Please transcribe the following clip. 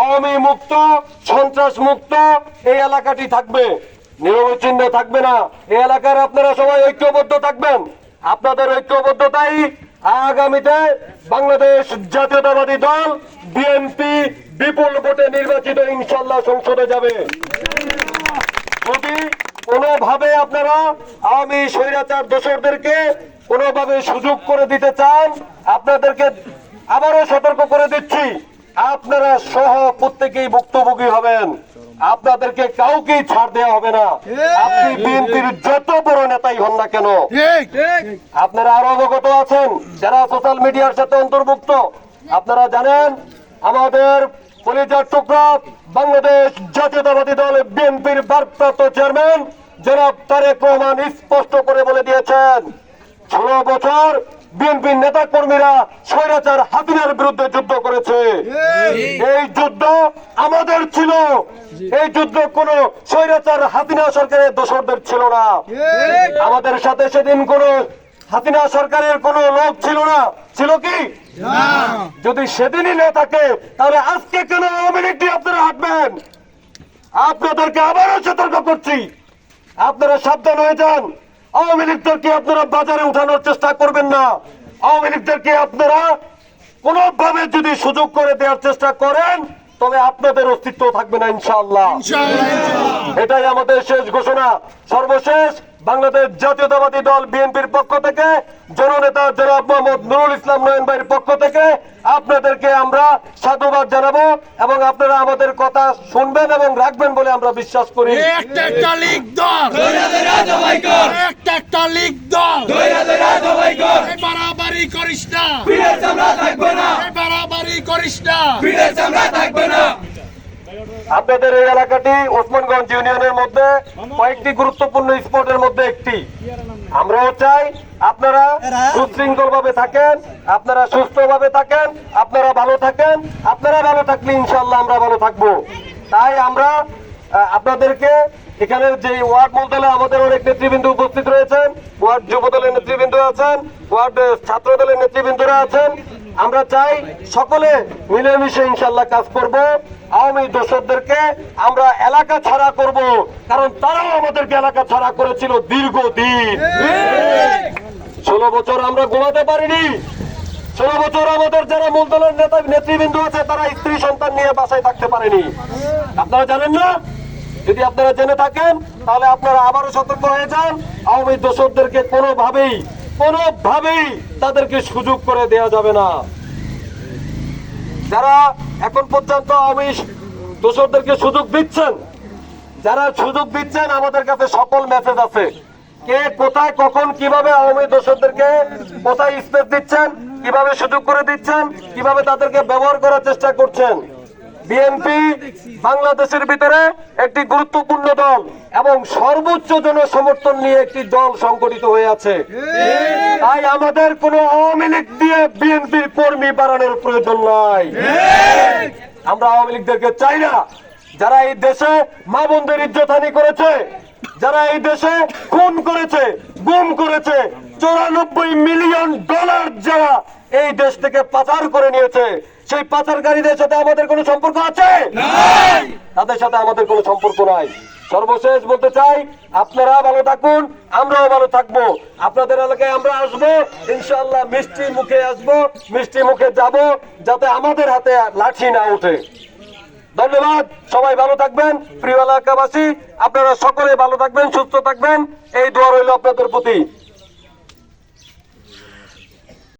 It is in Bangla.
আওয়ামী মুক্ত, সন্ত্রাস মুক্ত, এই এলাকাটি থাকবে। নিরবচ্ছিন্ন থাকবে না। এই এলাকার আপনারা সবাই ঐক্যবদ্ধ থাকবেন। আপনাদের ঐক্যবদ্ধতাই আগামীতে বাংলাদেশ জাতীয়তাবাদী দল, বিএনপি বিপুল ভোটে নির্বাচিত ইনশাল্লাহ সংসদে যাবে। যদি কোনোভাবে আপনারা আওয়ামী স্বৈরাচার দোসরদেরকে কোনোভাবে সুযোগ করে দিতে চান, আপনাদেরকে আবারও সতর্ক করে দিচ্ছি। আপনারা সহ প্রত্যেকেই ভুক্তভোগী হবেন। আপনাদেরকে কাউকেই ছাড় দেওয়া হবে না। আপনি বিএনপির যত বড় নেতাই হন না কেন? আপনারা আরও অবগত আছেন যারা সোশ্যাল মিডিয়ার সাথে অন্তর্ভুক্ত আপনারা জানেন আমাদের কলিজার টুকরা বাংলাদেশ জাতীয়তাবাদী দল বিএনপির ভারপ্রাপ্ত চেয়ারম্যান জনাব তারেক রহমান স্পষ্ট করে বলে দিয়েছেন ষোলো বছর বিএনপির নেতা কর্মীরা স্বৈরাচার হাতিনের বিরুদ্ধে যুদ্ধ করেছে। এই যুদ্ধ আমাদের ছিল। এই যুদ্ধ কোন স্বৈরাচার হাতিনা সরকারের দোসরদের ছিল না। আমাদের সাথে সেদিন কোন হাতিনা সরকারের কোন লোক ছিল না। ছিল কি? যদি সেদিনই না থাকে তাহলে আজকে কেন আওয়ামী লীগ দিয়ে আপনারা হাঁটবেন? আপনাদেরকে আবারও সতর্ক করছি। আপনারা সাবধান হয়ে যান। আওয়ামী লীগদেরকে আপনারা বাজারে উঠানোর চেষ্টা করবেন না। আওয়ামী লীগদেরকে আপনারা কোনোভাবে যদি সুযোগ করে দেওয়ার চেষ্টা করেন তবে আপনাদের অস্তিত্ব থাকবে না ইনশাআল্লাহ। এটাই আমাদের শেষ ঘোষণা। সর্বশেষ বাংলাদেশ জাতীয়তাবাদী দল বিএনপির পক্ষ থেকে জননেতা জনাব মোহাম্মদ নুরুল ইসলাম নয়ন ভাইয়ের পক্ষ থেকে আপনাদেরকে আমরা সাধুবাদ জানাব এবং আপনারা আমাদের কথা শুনবেন এবং রাখবেন বলে আমরা বিশ্বাস করি। একটা একটা লিগ দল একটা লিগ দল। বাড়াবাড়ি করিস না। থাকবে না। এই বাড়াবাড়ি করিস না। থাকবে না। আপনাদের এই এলাকাটি ওসমানগঞ্জ ইউনিয়নের মধ্যে কয়েকটি গুরুত্বপূর্ণ স্পটের মধ্যে একটি। আমরাও চাই আপনারা সুশৃঙ্খল ভাবে থাকেন আপনারা সুস্থ ভাবে থাকেন আপনারা ভালো থাকেন আপনারা ভালো থাকলে ইনশাল্লাহ আমরা ভালো থাকব। তাই আমরা আপনাদেরকে এখানে যে ওয়ার্ড মন্ডলে আমাদের অনেক নেতৃবৃন্দ উপস্থিত রয়েছেন, ওয়ার্ড যুব দলের নেতৃবৃন্দ আছেন, ওয়ার্ড ছাত্র দলের নেতৃবৃন্দরা আছেন, আমরা চাই সকলে মিলেমিশে ইনশাল্লাহ কাজ করব। আওয়ামী দোষরদেরকে আমরা এলাকা ছাড়া করব, কারণ তারাও আমাদেরকে এলাকা ছাড়া করেছিল দীর্ঘদিন। ষোলো বছর আমরা ঘুমাতে পারিনি। ষোলো বছর আমাদের যারা মূল দলের নেতা, নেতৃবৃন্দ আছে, তারা স্ত্রী সন্তান নিয়ে বাসায় থাকতে পারেনি। আপনারা জানেন না? যদি আপনারা জেনে থাকেন, তাহলে আপনারা আবারও সতর্ক হয়ে যান। আওয়ামী দোষরদেরকে কোনোভাবেই কোনোভাবেই তাদেরকে সুযোগ করে দেওয়া যাবে না। যারা এখন পর্যন্ত আওয়ামী দোষরদেরকে সুযোগ দিচ্ছেন, যারা সুযোগ দিচ্ছেন, আমাদের কাছে সকল মেসেজ আছে। কে কোথায়, কখন, কীভাবে আওয়ামী দোষরদেরকে কোথায় স্পেস দিচ্ছেন, কীভাবে সুযোগ করে দিচ্ছেন, কীভাবে তাদেরকে ব্যবহার করার চেষ্টা করছেন বিএনপি বাংলাদেশের ভিতরে একটি গুরুত্বপূর্ণ দল এবং সর্বোচ্চ জন সমর্থন নিয়ে একটি দল সংগঠিত হয়ে আছে। তাই আমাদের কোনো আওয়ামী লীগ দিয়ে বিএনপির কর্মী বাড়ানোর প্রয়োজন নাই। আমরা আওয়ামী লীগদেরকে চাই না। যারা এই দেশে মা বোনদের ইজ্জতহানি করেছে, যারা এই দেশে খুন করেছে, গুম করেছে, চৌরানব্বই মিলিয়ন ডলার যারা এই দেশ থেকে পাচার করে নিয়েছে। সেই পাচারকারীদের সাথে আমাদের কোনো সম্পর্ক আছে? তাদের সাথে আমাদের কোনো সম্পর্ক নাই। সর্বশেষ বলতে চাই আপনারা ভালো থাকুন আমরাও ভালো থাকব। আপনাদের এলাকায় আমরা আসব ইনশাল্লাহ মিষ্টি মুখে আসব মিষ্টি মুখে যাব যাতে আমাদের হাতে লাঠি না উঠে ধন্যবাদ সবাই ভালো থাকবেন। প্রিয় এলাকাবাসী আপনারা সকলে ভালো থাকবেন সুস্থ থাকবেন। এই দোয়া রইল আপনাদের প্রতি।